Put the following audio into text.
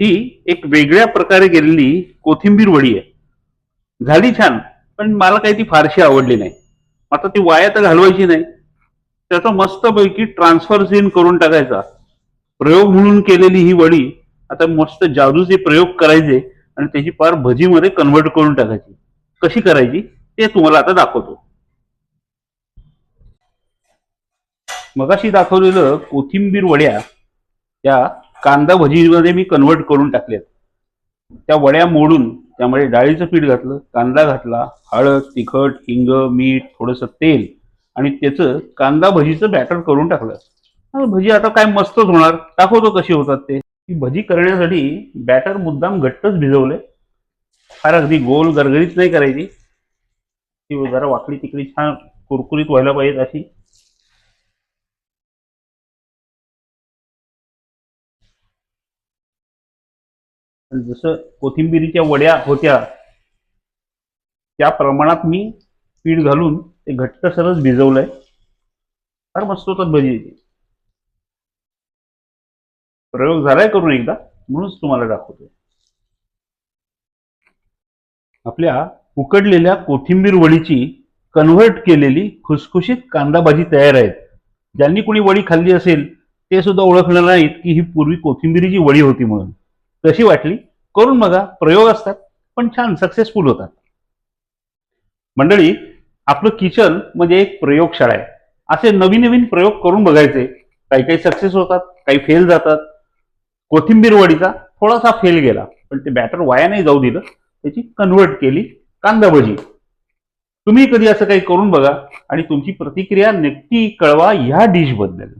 ही एक वेगळ्या प्रकारे गेलेली कोथिंबीर वडी आहे. झाली छान पण मला काही ती फारशी आवडली नाही. आता ती वाया तर घालवायची नाही. त्याचा मस्तपैकी ट्रान्सफर सीन करून टाकायचा. प्रयोग म्हणून केलेली ही वडी आता मस्त जादूचे प्रयोग करायचे आणि त्याची पार भजीमध्ये कन्व्हर्ट करून टाकायची. कशी करायची ते तुम्हाला आता दाखवतो. मगाशी दाखवलेलं कोथिंबीर वड्या त्या कांदा भजीमध्ये मी कन्व्हर्ट करून टाकलेत. त्या वड्या मोडून त्यामध्ये डाळीचं पीठ घातलं कांदा घातला हळद तिखट हिंग मीठ थोडंसं तेल आणि त्याचं कांदा भजीचं बॅटर करून टाकलं. भजी आता काय मस्तच होणार? दाखवतो कशी होतात ते. भजी करण्यासाठी बॅटर मुद्दाम घट्टच भिजवले. फार अगदी गोल गरगरीत नाही करायची. ती जरा वाकडी तिकडी छान कुरकुरीत व्हायला पाहिजेत अशी. जसं कोथिंबिरीच्या वड्या होत्या त्या प्रमाणात मी पीठ घालून ते घट्ट सरस भिजवलंय. फार मस्त होतात भजी. प्रयोग झालाय करून एकदा म्हणूनच तुम्हाला दाखवतोय. आपल्या उकडलेल्या कोथिंबीर वडीची कन्व्हर्ट केलेली खुसखुशीत कांदा भाजी तयार आहेत. ज्यांनी कोणी वडी खाल्ली असेल ते सुद्धा ओळखणार नाहीत की ही पूर्वी कोथिंबिरीची वडी होती म्हणून. कशी वाटली. करून बघा प्रयोग असतात पण छान सक्सेसफुल होतात. मंडळी आपलं किचन म्हणजे एक प्रयोगशाळा आहे. असे नवीन नवीन प्रयोग करून बघायचे. काही काही सक्सेस होतात काही फेल जातात. कोथिंबीर वडीचा थोडासा फेल गेला पण ते बॅटर वाया नाही जाऊ दिलं. त्याची कन्व्हर्ट केली कांदा भजी. तुम्ही कधी असं काही करून बघा आणि तुमची प्रतिक्रिया नक्की कळवा ह्या डिशबद्दल.